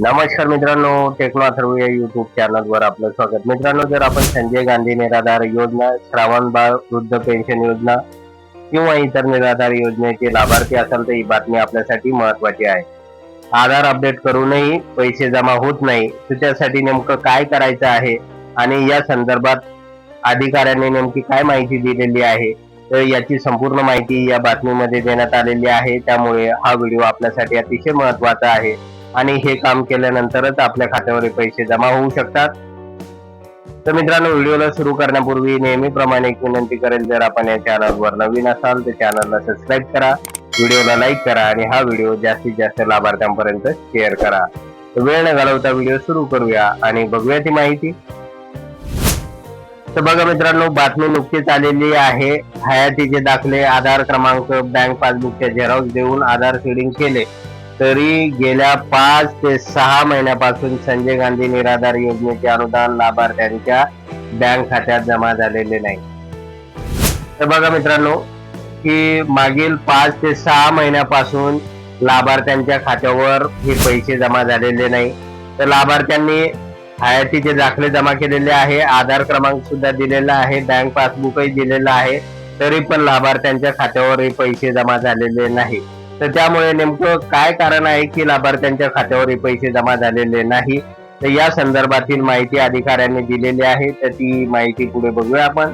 नमस्कार मित्रांनो टेक्नो अथर्व या युट्यूब चॅनलवर आपलं स्वागत. मित्रांनो जर आपण संजय गांधी निराधार योजना श्रावण बाळ वृद्ध पेन्शन योजना किंवा इतर निराधार योजनेचे लाभार्थी असाल तर ही बातमी आपल्यासाठी महत्वाची आहे. आधार अपडेट करूनही पैसे जमा होत नाही तर त्यासाठी नेमकं काय करायचं आहे आणि या संदर्भात अधिकाऱ्यांनी नेमकी काय माहिती दिलेली आहे तर याची संपूर्ण माहिती या बातमीमध्ये देण्यात आलेली आहे. त्यामुळे हा व्हिडिओ आपल्यासाठी अतिशय महत्त्वाचा आहे. आणि हे काम केल्यानंतरच आपल्या खात्यावर पैसे जमा होऊ शकतात. तर मित्रांनो व्हिडिओला सुरू करण्यापूर्वी नेहमीप्रमाणे एक विनंती करेल जर आपण या चॅनलवर नवीन असाल तर चॅनलला सबस्क्राईब करा व्हिडिओला लाईक करा आणि हा व्हिडिओ जास्तीत जास्त लाभार्थ्यांपर्यंत शेअर करा. वेळ न घालवता व्हिडिओ सुरू करूया आणि बघूया ती माहिती. तर बघा मित्रांनो बातमी नुकतीच आलेली आहे. हयातीचे दाखले आधार क्रमांक बँक पासबुकच्या झेरॉक्स देऊन आधार सीडिंग केले. तरी गेल्या पाच ते सहा महिन्यापासून संजय गांधी निराधार योजनेचे अनुदान लाभार्थ्यांच्या बँक खात्यात जमा झालेले नाही. तर बघा मित्रांनो की मागील पाच ते सहा महिन्यापासून लाभार्थ्यांच्या खात्यावर हे पैसे जमा झालेले नाही. तर लाभार्थ्यांनी हयातीचे दाखले जमा केलेले आहे आधार क्रमांक सुद्धा दिलेला आहे बँक पासबुकही दिलेलं आहे तरी पण लाभार्थ्यांच्या खात्यावर हे पैसे जमा झालेले नाही. तर त्यामुळे नेमकं काय कारण आहे की लाभार्थ्यांच्या खात्यावर हे पैसे जमा झालेले नाही? तर या संदर्भातील माहिती अधिकाऱ्यांनी दिलेली आहे तर ती माहिती पुढे बघूया आपण.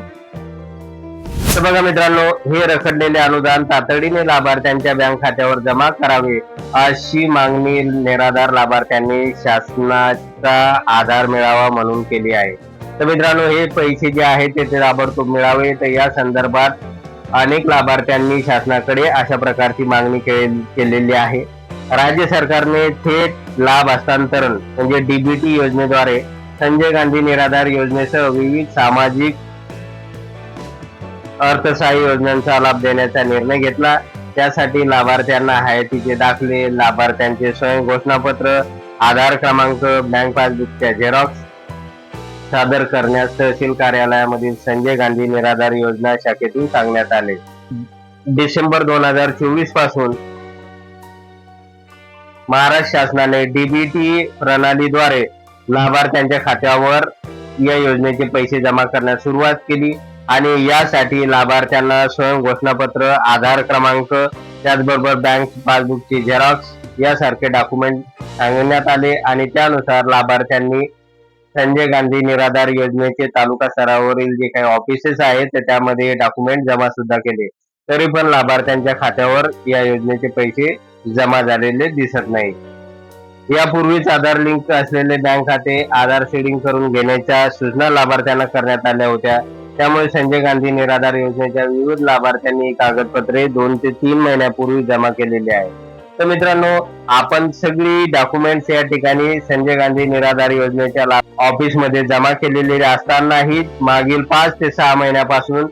तर बघा मित्रांनो हे रखडलेले अनुदान तातडीने लाभार्थ्यांच्या बँक खात्यावर जमा करावे अशी मागणी निराधार लाभार्थ्यांनी शासनाचा आधार मिळावा म्हणून केली आहे. तर मित्रांनो हे पैसे जे आहेत ते ताबडतोब मिळावे. तर या संदर्भात अनेक लाभार्थ्यांनी शासनाकडे अशा प्रकारची मागणी के- केलेली आहे. राज्य सरकारने थेट लाभ हस्तांतरण म्हणजे डीबीटी योजनेद्वारे संजय गांधी निराधार योजनेसह विविध सामाजिक अर्थसहाय्य योजनांचा लाभ देण्याचा निर्णय घेतला. त्यासाठी लाभार्थ्यांना हयातीचे दाखले लाभार्थ्यांचे स्वयं घोषणापत्र आधार क्रमांक बँक पासबुकच्या झेरॉक्स सादर करण्यास तहसील कार्यालयामधील संजय गांधी निराधार योजना शाखेतून सांगण्यात आले. डिसेंबर दोन हजार चोवीसपासून महाराष्ट्र शासनाने डीबीटी प्रणालीद्वारे लाभार्थ्यांच्या खात्यावर या योजनेचे पैसे जमा करण्यास सुरुवात केली आणि यासाठी लाभार्थ्यांना स्वयं घोषणापत्र आधार क्रमांक त्याचबरोबर बँक पासबुकची झेरॉक्स यासारखे डॉक्युमेंट सांगण्यात आले आणि त्यानुसार लाभार्थ्यांनी संजय गांधी निराधार योजनेचे तालुका स्तरावरील जे काही ऑफिसेस आहेत तर त्यामध्ये डॉक्युमेंट जमा सुद्धा केले. तरी पण लाभार्थ्यांच्या खात्यावर या योजनेचे पैसे जमा झालेले दिसत नाही. यापूर्वीच आधार लिंक असलेले बँक खाते आधार सीडिंग करून घेण्याच्या सूचना लाभार्थ्यांना करण्यात आल्या होत्या. त्यामुळे संजय गांधी निराधार योजनेच्या विविध लाभार्थ्यांनी कागदपत्रे दोन ते तीन महिन्यापूर्वी जमा केलेली आहेत. तर मित्रांनो आपण सगळी डॉक्युमेंट्स या ठिकाणी संजय गांधी निराधार योजनेच्या ऑफिसमध्ये जमा केलेले असतानाही मागील पाच ते सहा महिन्यापासून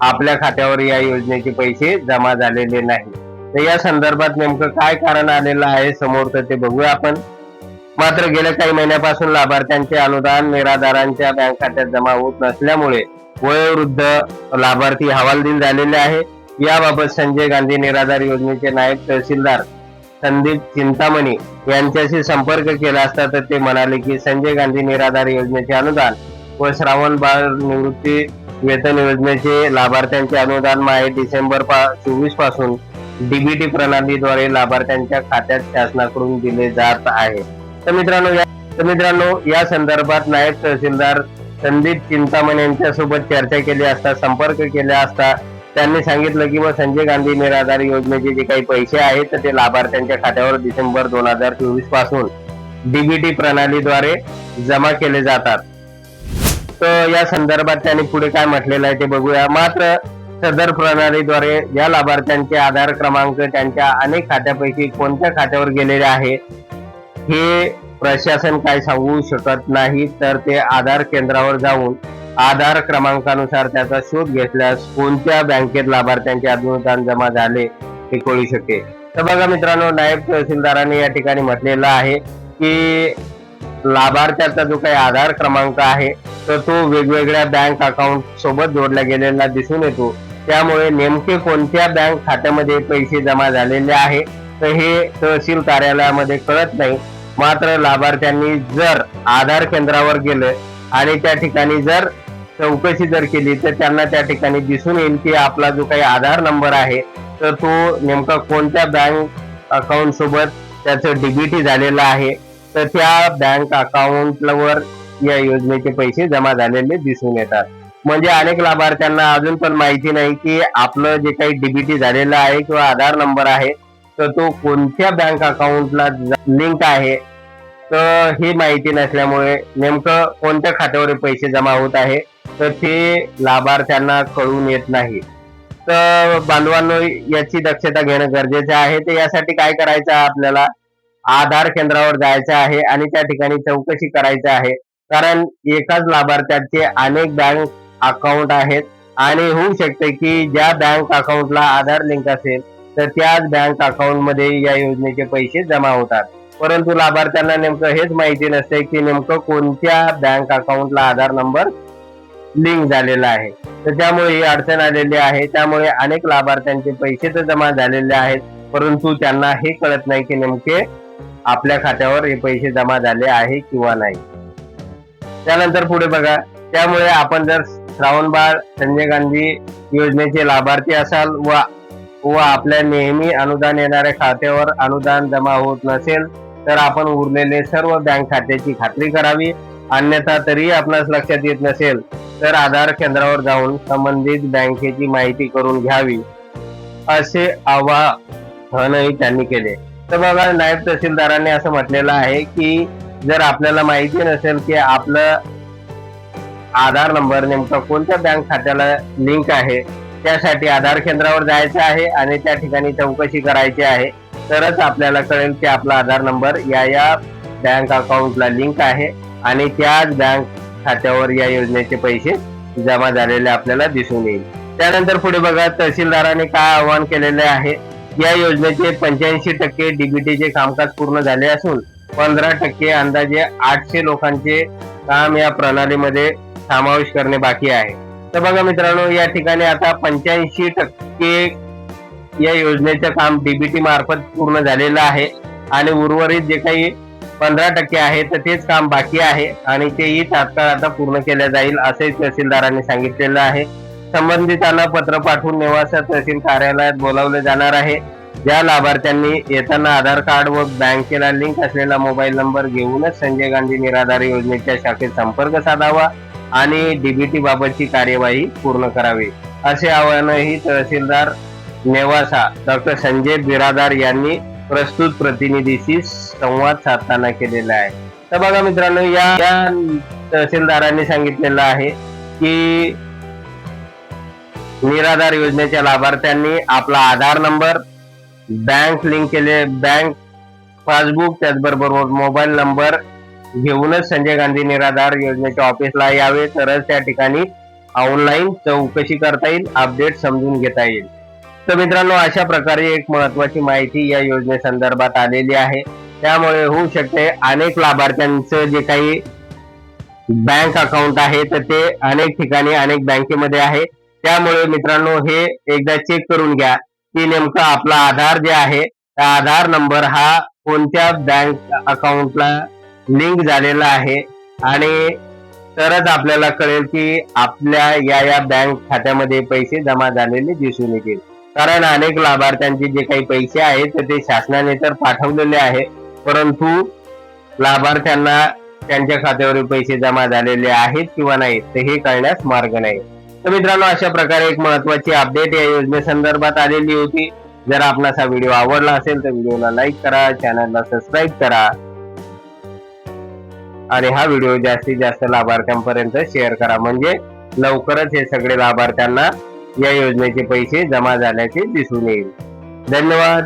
आपल्या खात्यावर या योजनेचे पैसे जमा झालेले नाही. तर या संदर्भात नेमकं काय कारण आलेलं आहे समोर तर ते बघूया आपण. मात्र गेल्या काही महिन्यापासून लाभार्थ्यांचे अनुदान निराधारांच्या बँक खात्यात जमा होत नसल्यामुळे वयोवृद्ध लाभार्थी हवालदिल झालेले आहे. याबाबत संजय गांधी निराधार योजनेचे नायब तहसीलदार संदीप चिंतामणी यांच्याशी संपर्क केला असता तर ते म्हणाले की संजय गांधी निराधार योजनेचे अनुदान व श्रावण बाळ निवृत्ती वेतन योजनेचे लाभार्थ्यांचे अनुदान माहे डिसेंबर चोवीसपासून डीबीटी प्रणालीद्वारे लाभार्थ्यांच्या खात्यात शासनाकडून दिले जात आहे. तर मित्रांनो या तर मित्रांनो या संदर्भात नायब तहसीलदार संदीप चिंतामण यांच्यासोबत चर्चा केली असता संपर्क केला असता त्यांनी सांगितलं की मग संजय गांधी निराधार योजनेचे जे काही पैसे आहेत तर ते लाभार्थ्यांच्या खात्यावर डिसेंबर दोन हजार चोवीसपासून डीबीटी प्रणालीद्वारे जमा केले जातात. तर या संदर्भात त्यांनी पुढे काय म्हटलेलं आहे ते बघूया. मात्र सदर प्रणालीद्वारे या लाभार्थ्यांचे आधार क्रमांक त्यांच्या अनेक खात्यापैकी कोणत्या खात्यावर गेलेले आहे हे प्रशासन काय सांगू शकत नाही. तर ते आधार केंद्रावर जाऊन आधार क्रमांकानुसार त्याचा शोध घेतल्यास कोणत्या बँकेत लाभार्थ्यांचे अनुदान जमा झाले हे कळू शकेल. तर बघा मित्रांनो नायब तहसीलदारांनी या ठिकाणी म्हटलेलं आहे की लाभार्थ्याचा जो काही आधार क्रमांक आहे तर तो वेगवेगळ्या बँक अकाउंट सोबत जोडला गेलेला दिसून येतो. त्यामुळे नेमके कोणत्या बँक खात्यामध्ये पैसे जमा झालेले आहे तर हे तहसील कार्यालयामध्ये कळत नाही. मात्र लाभार्थ्यांनी जर आधार केंद्रावर गेलं आणि त्या ठिकाणी जर चौकशी जर केली तर त्यांना त्या ठिकाणी दिसून येईल की आपला जो काही आधार नंबर आहे तर तो नेमका कोणत्या बँक अकाउंट सोबत त्याचं डीबीटी झालेलं आहे. तर त्या बँक अकाउंटवर या योजनेचे पैसे जमा झालेले दिसून येतात. म्हणजे अनेक लाभार्थ्यांना अजून पण माहिती नाही की आपलं जे काही डीबीटी झालेलं आहे किंवा आधार नंबर आहे तर तो कोणत्या बँक अकाउंटला लिंक आहे? तर ही माहिती नसल्यामुळे नेमकं कोणत्या खात्यावर पैसे जमा होत आहे? तर ते लाभार्थ्यांना कळून येत नाही. तर बांधवांनो याची दक्षता घेणं गरजेचं आहे. तर यासाठी काय करायचं आपल्याला? आधार केंद्रावर जायचं आहे आणि त्या ठिकाणी चौकशी करायचं आहे. कारण एकाच लाभार्थ्याचे अनेक बँक अकाउंट आहेत आणि होऊ शकते की ज्या बँक अकाउंटला आधार लिंक असेल तर त्याच बँक अकाउंटमध्ये या योजनेचे पैसे जमा होतात. परंतु लाभार्थ्यांना नेमकं हेच माहिती नसते की नेमकं कोणत्या बँक अकाउंटला आधार नंबर लिंक झालेला आहे. तर त्यामुळे ही अडचण आलेली आहे. त्यामुळे अनेक लाभार्थ्यांचे पैसे तर जमा झालेले आहेत. परंतु त्यांना हे कळत नाही की नेमके आपल्या खात्यावर हे पैसे जमा झाले आहे किंवा नाही. त्यानंतर पुढे बघा. त्यामुळे आपण जर श्रावणबाळ संजय गांधी योजनेचे लाभार्थी असाल व व आपल्या नेहमी अनुदान येणाऱ्या खात्यावर अनुदान जमा होत नसेल तर आपण उरलेले सर्व बँक खात्याची खात्री करावी. अन्यथा तरीही आपणास लक्षात येत नसेल तर आधार केंद्रावर जाऊन संबंधित बँकेची माहिती करून घ्यावी असे आवाहनही त्यांनी केले. तर बघा नायब तहसीलदारांनी असं म्हटलेलं आहे की जर आपल्याला माहिती नसेल की आपलं आधार नंबर नेमका कोणत्या बँक खात्याला लिंक आहे त्यासाठी आधार केंद्रावर जायचं आहे आणि त्या ठिकाणी चौकशी करायची आहे तरच आपल्याला कळेल की आपला आधार नंबर या या बँक अकाउंटला लिंक आहे आणि त्याच बँक खात्यावर या योजनेचे पैसे जमा झालेले आपल्याला दिसून येईल. त्यानंतर पुढे बघा तहसीलदारांनी काय आवाहन केलेले आहे? या योजनेचे पंच्याऐंशी टक्के डीबीटीचे कामकाज पूर्ण झाले असून पंधरा टक्के अंदाजे आठशे लोकांचे काम या प्रणालीमध्ये समावेश करणे बाकी आहे. तर बघा मित्रांनो या ठिकाणी आता पंच्याऐंशी टक्के या योजनेचं काम डीबीटी मार्फत पूर्ण झालेलं आहे. आणि उर्वरित जे काही पंधरा टक्के आहे तर तेच काम बाकी आहे आणि तेही तात्काळ आता पूर्ण केले जाईल असे तहसीलदारांनी सांगितलेलं आहे. संबंधितांना पत्र पाठवून निवासा तहसील कार्यालयात बोलावले जाणार आहे. ज्या लाभार्थ्यांनी येताना आधार कार्ड व बँकेला लिंक असलेला मोबाईल नंबर घेऊनच संजय गांधी निराधार योजनेच्या शाखेत संपर्क साधावा आणि डीबीटी बाबतची कार्यवाही पूर्ण करावी असे आवाहनही तहसीलदार नेवासा डॉक्टर संजय बिरादार यांनी प्रस्तुत प्रतिनिधीशी संवाद साधताना केलेला आहे. तर बघा मित्रांनो या या तहसीलदारांनी सांगितलेलं आहे की निराधार योजनेच्या लाभार्थ्यांनी आपला आधार नंबर बँक लिंक केले बँक पासबुक त्याचबरोबर मोबाईल नंबर घेऊनच संजय गांधी निराधार योजनेच्या ऑफिसला यावे. तरच त्या ठिकाणी ऑनलाईन चौकशी करता येईल अपडेट समजून घेता येईल. तर मित्रांनो अशा प्रकारे एक महत्वाची माहिती या योजनेसंदर्भात आलेली आहे. त्यामुळे होऊ शकते अनेक लाभार्थ्यांचं जे काही बँक अकाउंट आहे तर ते अनेक ठिकाणी अनेक बँकेमध्ये आहे. त्यामुळे मित्रांनो हे एकदा चेक करून घ्या की नेमकं आपला आधार जे आहे त्या आधार नंबर हा कोणत्या बँक अकाउंटला लिंक झालेला आहे. आणि तरच आपल्याला कळेल की आपल्या या या बँक खात्यामध्ये पैसे जमा झालेले दिसून येतील. कारण अनेक लाभार्थ्यांचे जे काही पैसे आहेत ते शासनाने तर पाठवलेले आहे. परंतु लाभार्थ्यांना त्यांच्या खात्यावर पैसे जमा झालेले आहेत किंवा नाही ते हे कळण्यास मार्ग नाही. तर मित्रांनो अशा प्रकारे एक महत्वाची अपडेट या योजनेसंदर्भात आलेली होती. जर आपणास हा व्हिडिओ आवडला असेल तर व्हिडिओला लाईक करा चॅनलला सबस्क्राईब करा. आणि हा व्हिडिओ जास्तीत जास्त लाभार्थ्यांपर्यंत शेअर करा. म्हणजे लवकरच हे सगळे लाभार्थ्यांना या योजनेचे पैसे जमा झाल्याचे दिसून येईल. धन्यवाद.